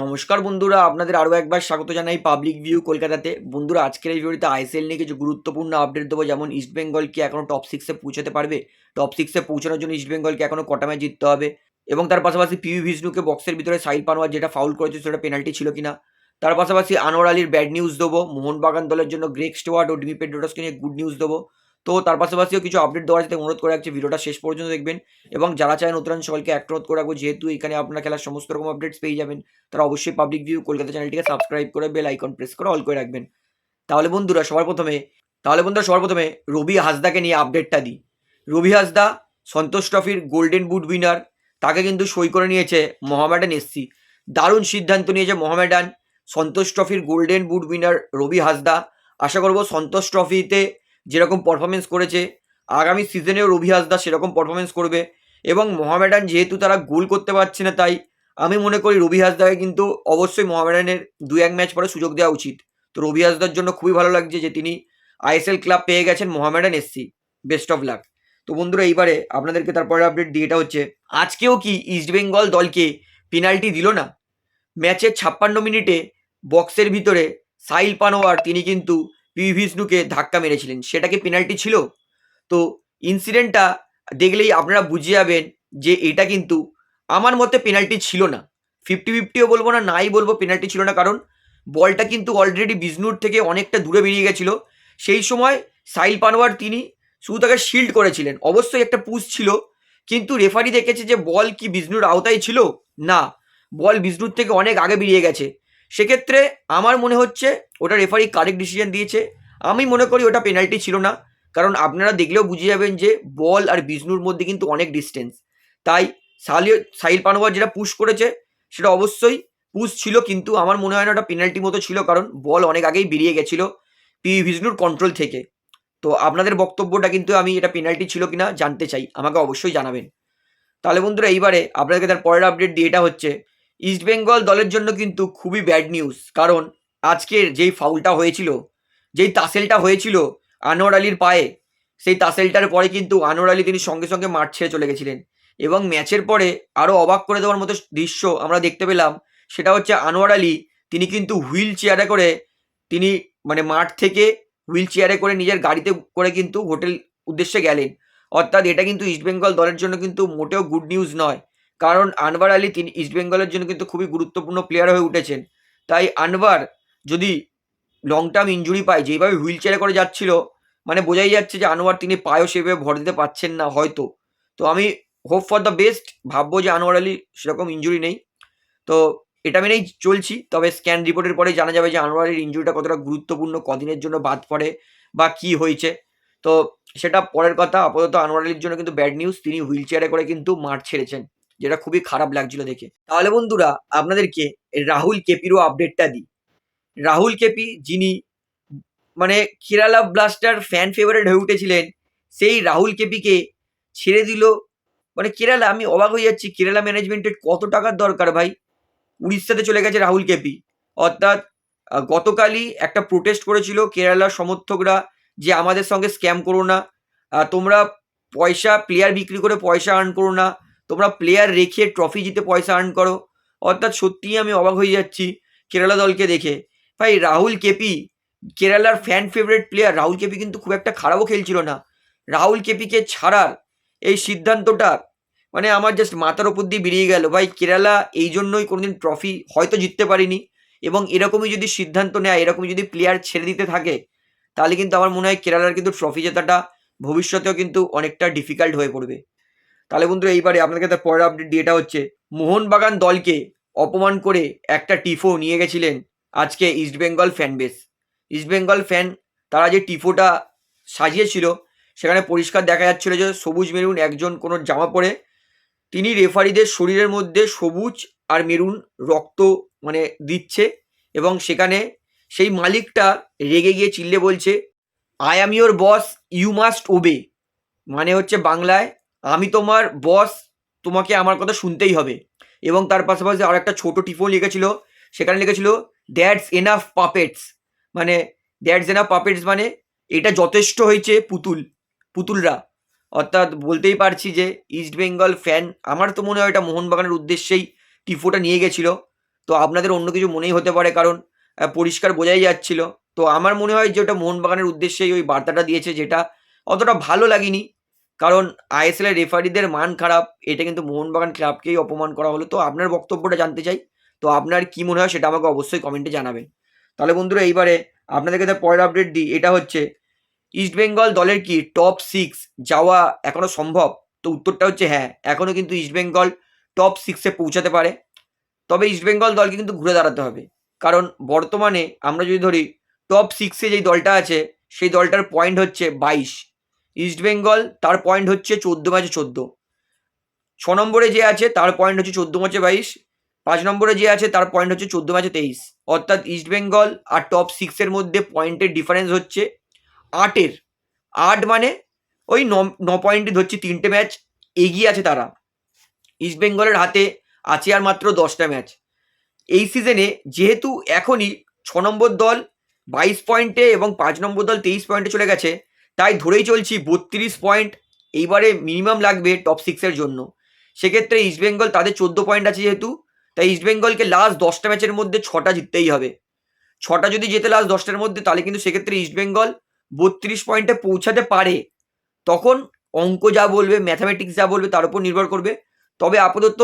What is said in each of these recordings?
নমস্কার বন্ধুরা, আপনাদের আরও একবার স্বাগত জানাই পাবলিক ভিউ কলকাতাতে। বন্ধুরা, আজকের এই ভিডিওতে আইএসএল নিয়ে কিছু গুরুত্বপূর্ণ আপডেট দেবো। যেমন ইস্টবেঙ্গল কি এখনও টপ সিক্সে পৌঁছাতে পারবে? টপ সিক্সে পৌঁছানোর জন্য ইস্টবেঙ্গলকে এখনও কটা ম্যাচ জিততে হবে? এবং তার পাশাপাশি পিভি ভিষ্ণুকে বক্সের ভিতরে সাইল পানোয়ার যেটা ফাউল করেছে, সেটা পেনাল্টি ছিল কিনা? তার পাশাপাশি আনোয়ার আলীর ব্যাড নিউজ দেবো। মোহনবাগান দলের জন্য গ্রেক স্টোয়ার্ড ও ডিমি পেড্রোটাসকে নিয়ে গুড নিউজ দেবো। তো তার পাশাপাশিও কিছু আপডেট দেওয়ার যাতে অনুরোধ করে রাখছি, ভিডিওটা শেষ পর্যন্ত দেখবেন। এবং যারা চায় নতুন সকলকে এক অনুরোধ করে রাখব, যেহেতু এখানে আপনারা খেলার সমস্ত রকম আপডেটস পেয়ে যাবেন, তারা অবশ্যই পাবলিক ভিউ কলকাতা চ্যানেলটিকে সাবস্ক্রাইব করে বেল আইকন প্রেস করে অল করে রাখবেন। তাহলে বন্ধুরা, সবার প্রথমে, তাহলে বন্ধুরা, সবার প্রথমে রবি হাসদাকে নিয়ে আপডেটটা দিই। রবি হাসদা, সন্তোষ ট্রফির গোল্ডেন বুট উইনার তাকে কিন্তু সই করে নিয়েছে মোহামেডান এসসি দারুণ সিদ্ধান্ত নিয়েছে মোহামেডান সন্তোষ ট্রফির golden boot winner Robi Hansda. আশা করব সন্তোষ ট্রফিতে যেরকম পারফরমেন্স করেছে, আগামী সিজনেও রবি হাসদা সেরকম পারফরমেন্স করবে এবং মোহামেডান যেহেতু তারা গোল করতে পারছে না তাই আমি মনে করি রবি হাসদাকে কিন্তু অবশ্যই মোহামেডানের দু এক ম্যাচ পরে সুযোগ দেওয়া উচিত। তো রবি হাসদার জন্য খুবই ভালো লাগছে যে তিনি আইএসএল ক্লাব পেয়ে গেছেন Mohammedan SC. Best of luck. তো বন্ধুরা, এইবারে আপনাদেরকে তারপরে আপডেট দিয়ে এটা হচ্ছে, আজকেও কি ইস্টবেঙ্গল দলকে পেনাল্টি দিল না? ম্যাচের ছাপ্পান্ন মিনিটে বক্সের ভিতরে সাইল পানোয়ার, তিনি কিন্তু পি ভিষ্ণুকে ধাক্কা মেরেছিলেন। সেটা কি পেনাল্টি ছিল? তো ইনসিডেন্টটা দেখলেই আপনারা বুঝে যাবেন যে এটা কিন্তু আমার মতে পেনাল্টি ছিল না। ফিফটি ফিফটিও বলব না, নাই বলব পেনাল্টি ছিল না। কারণ বলটা কিন্তু অলরেডি বিষ্ণুর থেকে অনেকটা দূরে বেরিয়ে গেছিল। সেই সময় সাইল পানোয়ার তিনি শুধু তাকে শিল্ড করেছিলেন। অবশ্যই একটা পুশ ছিল। কিন্তু রেফারি দেখেছে যে বল কি বিষ্ণুর আওতায় ছিল? না। বল বিষ্ণুর থেকে অনেক আগে বেরিয়ে গেছে। সেক্ষেত্রে আমার মনে হচ্ছে ওটা রেফারি কারেক্ট ডিসিশন দিয়েছে। আমি মনে করি ওটা পেনাল্টি ছিল না, কারণ আপনারা দেখলেও বুঝে যাবেন যে বল আর বিষ্ণুর মধ্যে কিন্তু অনেক ডিস্টেন্স তাই সালিও সাইল পানোয়ার যেটা পুশ করেছে, সেটা অবশ্যই পুশ ছিল কিন্তু আমার মনে হয় না ওটা পেনাল্টি মতো ছিল, কারণ বল অনেক আগেই বেরিয়ে গেছিল পি বিষ্ণুর কন্ট্রোল থেকে। তো আপনাদের বক্তব্যটা কিন্তু আমি এটা পেনাল্টি ছিল কিনা জানতে চাই, আমাকে অবশ্যই জানাবেন। তাহলে বন্ধুরা, এইবারে আপনাদেরকে তার পরের আপডেট দিয়ে এটা হচ্ছে ইস্টবেঙ্গল দলের জন্য কিন্তু খুবই ব্যাড নিউজ কারণ আজকের যেই ফাউলটা হয়েছিল, যেই তাসেলটা হয়েছিল আনোয়ার আলীর পায়ে, সেই তাসেলটার পরে কিন্তু আনোয়ার আলী তিনি সঙ্গে সঙ্গে মাঠ ছেড়ে চলে গেছিলেন। এবং ম্যাচের পরে আরও অবাক করে দেওয়ার মতো দৃশ্য আমরা দেখতে পেলাম, সেটা হচ্ছে আনোয়ার আলী তিনি কিন্তু হুইল চেয়ারে করে তিনি মানে মাঠ থেকে হুইল চেয়ারে করে নিজের গাড়িতে করে কিন্তু হোটেল উদ্দেশ্যে গেলেন। অর্থাৎ এটা কিন্তু ইস্টবেঙ্গল দলের জন্য কিন্তু মোটেও গুড নিউজ নয়। কারণ আনবার আলী তিনি ইস্টবেঙ্গলের জন্য কিন্তু খুবই গুরুত্বপূর্ণ প্লেয়ার হয়ে উঠেছেন। তাই আনবার যদি লং টার্ম ইঞ্জুরি পায় যেইভাবে হুইল চেয়ারে করে যাচ্ছিল মানে বোঝাই যাচ্ছে যে আনোয়ার তিনি পায়ও সেভাবে ভর দিতে পারছেন না হয়তো। তো আমি হোপ ফর দ্য বেস্ট ভাববো যে আনোয়ার আলী সেরকম ইঞ্জুরি নেই। তো এটা মেনেই চলছি, তবে স্ক্যান রিপোর্টের পরে জানা যাবে যে আনোয়ার আলীর ইঞ্জুরিটা কতটা গুরুত্বপূর্ণ, কদিনের জন্য বাদ পড়ে বা কি হয়েছে। তো সেটা পরের কথা, আপাতত আনোয়ার আলীর জন্য কিন্তু ব্যাড নিউজ তিনি হুইল চেয়ারে করে কিন্তু মাঠ ছেড়েছেন। যেটা খুবই খারাপ লাগছিল দেখে। তাহলে বন্ধুরা, আপনাদেরকে রাহুল কেপিরও আপডেটটা দিই। রাহুল কেপি, যিনি মানে কেরালা ব্লাস্টার ফ্যান ফেভারিট হয়ে উঠেছিলেন, সেই রাহুল কেপিকে ছেড়ে দিল। মানে কেরালা, আমি অবাক হয়ে যাচ্ছি, কেরালা ম্যানেজমেন্টের কত টাকার দরকার ভাই? উড়িষ্যাতে চলে গেছে রাহুল কেপি। অর্থাৎ গতকালই একটা প্রোটেস্ট করেছিল কেরালার সমর্থকরা যে আমাদের সঙ্গে স্ক্যাম করো না। তোমরা পয়সা প্লেয়ার বিক্রি করে পয়সা আর্ন করো না। তোমরা প্লেয়ার রেখে ট্রফি জিতে পয়সা আর্ন করো। অর্থাৎ সত্যিই আমি অবাক হয়ে যাচ্ছি কেরালা দলকে দেখে। ভাই, রাহুল কেপি কেরালার fan favourite player Rahul KP কিন্তু খুব একটা খারাপও খেলছিল না। রাহুল কেপিকে ছাড়ার এই সিদ্ধান্তটা মানে আমার জাস্ট মাথার ওপর দিয়ে বেরিয়ে গেল। ভাই, কেরালা এই জন্যই কোনোদিন ট্রফি হয়তো জিততে পারিনি। এবং এরকমই যদি সিদ্ধান্ত নেয়, এরকমই যদি প্লেয়ার ছেড়ে দিতে থাকে, তাহলে কিন্তু আমার মনে হয় কেরালার কিন্তু ট্রফি জেতাটা ভবিষ্যতেও কিন্তু অনেকটা ডিফিকাল্ট হয়ে পড়বে। তাহলে বন্ধু এইবারে আপনাদের কাছে পরের আপডেট দিয়ে এটা হচ্ছে, মোহনবাগান দলকে অপমান করে একটা টিফো নিয়ে গেছিলেন আজকে East Bengal fan base East Bengal fan তারা যে টিফোটা সাজিয়েছিল, সেখানে পরিষ্কার দেখা যাচ্ছিল যে সবুজ মেরুন, একজন কোনো জামা পরে, তিনি রেফারিদের শরীরের মধ্যে সবুজ আর মেরুন রক্ত মানে দিচ্ছে এবং সেখানে সেই মালিকটা রেগে গিয়ে চিল্লে বলছে I am your boss you must obey মানে হচ্ছে বাংলায় আমি তোমার বস তোমাকে আমার কথা শুনতেই হবে। এবং তার পাশাপাশি আর একটা ছোটো টিফো লিখেছিল, সেখানে লিখেছিল দ্যাটস এনাফ পাপেটস মানে দ্যাটস এনাফ পাপেটস মানে এটা যথেষ্ট হয়েছে পুতুল, পুতুলরা। অর্থাৎ বলতেই পারছি যে ইস্ট বেঙ্গল ফ্যান আমার তো মনে হয় এটা মোহনবাগানের উদ্দেশ্যেই টিফোটা নিয়ে গেছিল। তো আপনাদের অন্য কিছু মনেই হতে পারে, কারণ পরিষ্কার বোঝাই যাচ্ছিল। তো আমার মনে হয় যে, ওটা মোহনবাগানের উদ্দেশ্যেই ওই বার্তাটা দিয়েছে, যেটা অতটা ভালো লাগেনি। কারণ আইএসএল এর রেফারিদের মান খারাপ, এটা কিন্তু মোহনবাগান ক্লাবকেই অপমান করা হলো। তো আপনার বক্তব্যটা জানতে চাই। তো আপনার কি মনে হয় সেটা আমাকে অবশ্যই কমেন্টে জানাবেন। তাহলে বন্ধুরা, এইবারে আপনাদেরকে তার পরের আপডেট দিই। এটা হচ্ছে ইস্টবেঙ্গল দলের কি টপ সিক্স যাওয়া এখনও সম্ভব? তো উত্তরটা হচ্ছে হ্যাঁ এখনও কিন্তু ইস্টবেঙ্গল টপ সিক্সে পৌঁছাতে পারে। তবে ইস্টবেঙ্গল দলকে কিন্তু ঘুরে দাঁড়াতে হবে। কারণ বর্তমানে আমরা যদি ধরি টপ সিক্সে যেই দলটা আছে, সেই দলটার পয়েন্ট হচ্ছে বাইশ। ইস্টবেঙ্গল তার পয়েন্ট হচ্ছে চোদ্দ ম্যাচে চোদ্দ। ছ নম্বরে যে আছে, তার পয়েন্ট হচ্ছে চোদ্দ ম্যাচে বাইশ। পাঁচ নম্বরে যে আছে, তার পয়েন্ট হচ্ছে চোদ্দ ম্যাচে তেইশ। অর্থাৎ ইস্টবেঙ্গল আর টপ সিক্সের মধ্যে পয়েন্টের ডিফারেন্স হচ্ছে আটের আট মানে ওই ন পয়েন্টই ধরছি তিনটে ম্যাচ এগিয়ে আছে তারা। ইস্টবেঙ্গলের হাতে আছে আর মাত্র দশটা ম্যাচ এই সিজনে যেহেতু এখনই ছ নম্বর দল বাইশ পয়েন্টে এবং পাঁচ নম্বর দল তেইশ পয়েন্টে চলে গেছে তাই ধরেই চলছি বত্রিশ পয়েন্ট এইবারে মিনিমাম লাগবে টপ সিক্সের জন্য। সেক্ষেত্রে ইস্টবেঙ্গল তাদের চোদ্দ পয়েন্ট আছে যেহেতু, তাই ইস্টবেঙ্গলকে লাস্ট দশটা ম্যাচের মধ্যে ছটা জিততেই হবে। ছটা যদি জেতে লাস্ট দশটার মধ্যে, তাহলে কিন্তু সেক্ষেত্রে ইস্টবেঙ্গল বত্রিশ পয়েন্টে পৌঁছাতে পারে। তখন অঙ্ক যা বলবে ম্যাথামেটিক্স যা বলবে, তার উপর নির্ভর করবে। তবে আপাতত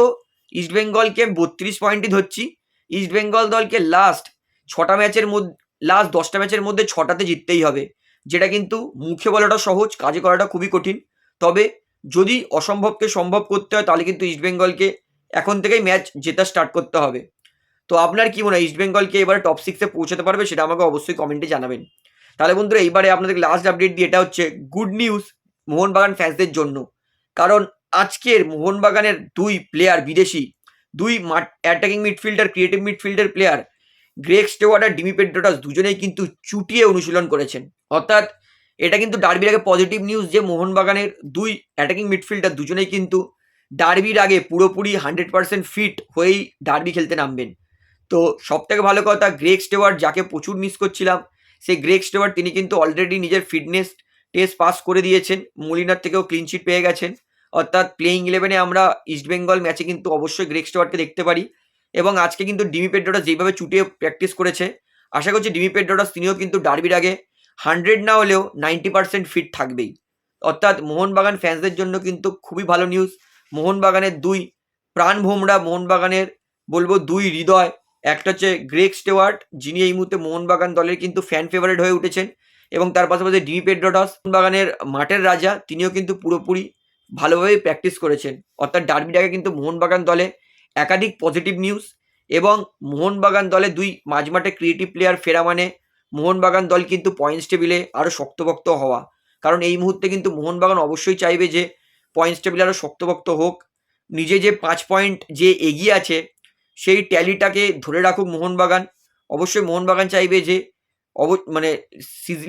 ইস্টবেঙ্গলকে বত্রিশ পয়েন্টই ধরছি। ইস্টবেঙ্গল দলকে লাস্ট ছটা ম্যাচের মধ্যে লাস্ট দশটা ম্যাচের মধ্যে ছটাতে জিততেই হবে। যেটা কিন্তু মুখে বলাটা সহজ, কাজে করাটা খুবই কঠিন। তবে যদি অসম্ভবকে সম্ভব করতে হয়, তাহলে কিন্তু ইস্টবেঙ্গলকে এখন থেকেই ম্যাচ জেতা স্টার্ট করতে হবে। তো আপনার কি মনে হয় ইস্টবেঙ্গলকে এবারে টপ সিক্সে পৌঁছাতে পারবে, সেটা আমাকে অবশ্যই কমেন্টে জানাবেন। তাহলে বন্ধুরা, এইবারে আপনাদের লাস্ট আপডেট দিয়ে এটা হচ্ছে গুড নিউজ মোহনবাগান ফ্যান্সদের জন্য। কারণ আজকের মোহনবাগানের দুই প্লেয়ার বিদেশি, দুই attacking midfielder creative midfielder player Greg Stewart আর ডিমি পেড্রোটাস দুজনেই কিন্তু চুটিয়ে অনুশীলন করেছেন। অর্থাৎ এটা কিন্তু ডার্বির আগে পজিটিভ নিউজ যে মোহনবাগানের দুই অ্যাটাকিং মিডফিল্ডার দুজনেই কিন্তু ডার্বির আগে পুরোপুরি হান্ড্রেড পার্সেন্ট ফিট হয়েই ডার্বি খেলতে নামবেন। তো সব থেকে ভালো কথা গ্রেক স্টেওয়ার্ড যাকে প্রচুর মিস করছিলাম, সেই গ্রেক স্টেওয়ার্ড তিনি কিন্তু অলরেডি নিজের ফিটনেস টেস্ট পাস করে দিয়েছেন। মলিনার থেকেও ক্লিন শিট পেয়ে গেছেন। অর্থাৎ প্লেইং ইলেভেনে আমরা ইস্টবেঙ্গল ম্যাচে কিন্তু অবশ্যই গ্রেক স্টেওয়ার্ডকে দেখতে পারি। এবং আজকে কিন্তু ডিমি পেড্রোটাস যেভাবে চুটিয়ে প্র্যাকটিস করেছে, আশা করছি ডিমি পেড্রোটাস তিনিও কিন্তু ডার্বির আগে হান্ড্রেড না হলেও নাইনটি পার্সেন্ট ফিট থাকবেই। অর্থাৎ মোহনবাগান ফ্যান্সদের জন্য কিন্তু খুবই ভালো নিউজ মোহনবাগানের দুই প্রাণ ভোমরা, মোহনবাগানের বলব দুই হৃদয়, একটা হচ্ছে গ্রেক স্টেওয়ার্ট, যিনি এই মুহূর্তে মোহনবাগান দলের কিন্তু ফ্যান ফেভারিট হয়ে উঠেছেন এবং তার পাশাপাশি ডিমি পেড্রোটাস, মোহনবাগানের মাঠের রাজা, তিনিও কিন্তু পুরোপুরি ভালোভাবেই প্র্যাকটিস করেছেন। অর্থাৎ ডার্বিটাকে কিন্তু মোহনবাগান দলে একাধিক পজিটিভ নিউজ এবং মোহনবাগান দলে দুই মাঝমাঠে ক্রিয়েটিভ প্লেয়ার ফেরা মানে মোহনবাগান দল কিন্তু পয়েন্টস টেবিলে আরও শক্তভক্ত হওয়া। কারণ এই মুহূর্তে কিন্তু মোহনবাগান অবশ্যই চাইবে যে পয়েন্টস টেবিলে আরও শক্তভক্ত হোক। নিজে যে পাঁচ পয়েন্ট যে এগিয়ে আছে, সেই ট্যালিটাকে ধরে রাখুক মোহনবাগান। অবশ্যই মোহনবাগান চাইবে যে অব মানে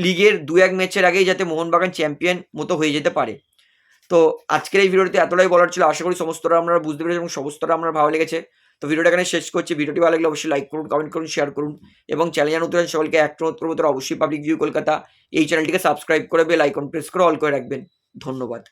লিগের দু এক ম্যাচের আগেই যাতে মোহনবাগান চ্যাম্পিয়ন মতো হয়ে যেতে পারে। তো আজকের এই ভিডিওটিতে এতটাই বলার ছিল। আশা করি সমস্তরা আমরা বুঝতে পেরেছি এবং সমস্তরা আপনার ভালো লেগেছে। তো ভিডিওটা এখানে শেষ করছি। ভিডিওটি ভালো লাগলে অবশ্যই লাইক করুন কমেন্ট করুন শেয়ার করুন এবং চ্যানেল নতুন সকলকে একটা করব তারা অবশ্যই পাবলিক ভিউ কলকাতা এই চ্যানেলটিকে সাবস্ক্রাইব করে বেল আইকন প্রেস করে অল করে রাখবেন। ধন্যবাদ।